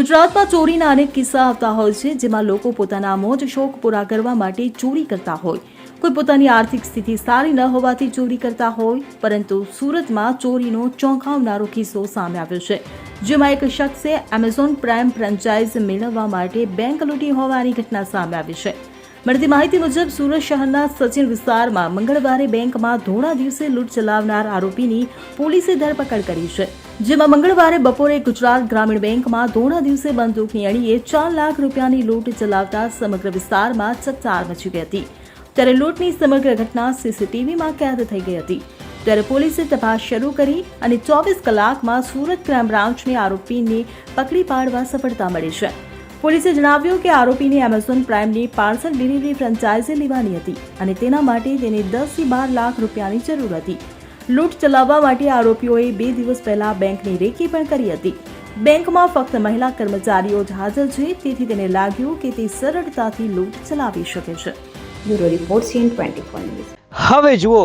ગુજરાતમાં ચોરીના અનેક કિસ્સા આવતા હોય છે, જેમાં લોકો પોતાના મોજ શોખ પૂરા કરવા માટે ચોરી કરતા હોય. કોઈ પોતાની આર્થિક સ્થિતિ સારી ન હોવાથી ચોરી કરતા હોય, પરંતુ સુરતમાં ચોરીનો ચોંકાવનારો કિસ્સો સામે આવ્યો છે, જેમાં એક શખ્સે એમેઝોન પ્રાઇમ ફ્રેન્ચાઇઝ મેળવવા માટે બેંક લૂંટી હોવાની ઘટના સામે આવી છે. મળતી માહિતી મુજબ, સુરત શહેરના સચિન વિસ્તારમાં મંગળવારે બેંકમાં ધોળા દિવસે લૂંટ ચલાવનાર આરોપીની પોલીસે ધરપકડ કરી છે. જેમાં મંગળવારે બપોરે ગુજરાત ગ્રામીણ બેંકમાં ધોળા દિવસે બંદૂકની અણીએ ચાર લાખ રૂપિયાની લૂંટ ચલાવતા સમગ્ર વિસ્તારમાં ચકચાર મચી ગઈ હતી. ત્યારે લૂંટની સમગ્ર ઘટના સીસીટીવીમાં કેદ થઈ ગઈ હતી. ત્યારે પોલીસે તપાસ શરૂ કરી અને ચોવીસ કલાકમાં સુરત ક્રાઇમ બ્રાન્ચને આરોપીને પકડી પાડવા સફળતા મળી છે. પોલીસે જણાવ્યું કે આરોપીને એમેઝોન પ્રાઇમની પાર્સલ ડિલિવરી ફ્રેન્ચાઇઝી લેવાની હતી અને તેના માટે તેને દસથી બાર લાખ રૂપિયાની જરૂર હતી. લૂંટ ચલાવવા માટે આરોપીઓએ બે દિવસ પહેલા બેંકની રેકી પણ કરી હતી. બેંકમાં ફક્ત મહિલા કર્મચારીઓ જ હાજર છે, તેથી તેને લાગ્યું કે તે સરળતાથી લૂંટ ચલાવી શકે છે. હવે જુઓ,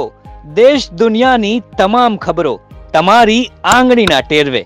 દેશ દુનિયાની તમામ ખબરો તમારી આંગળીના ટેરવે.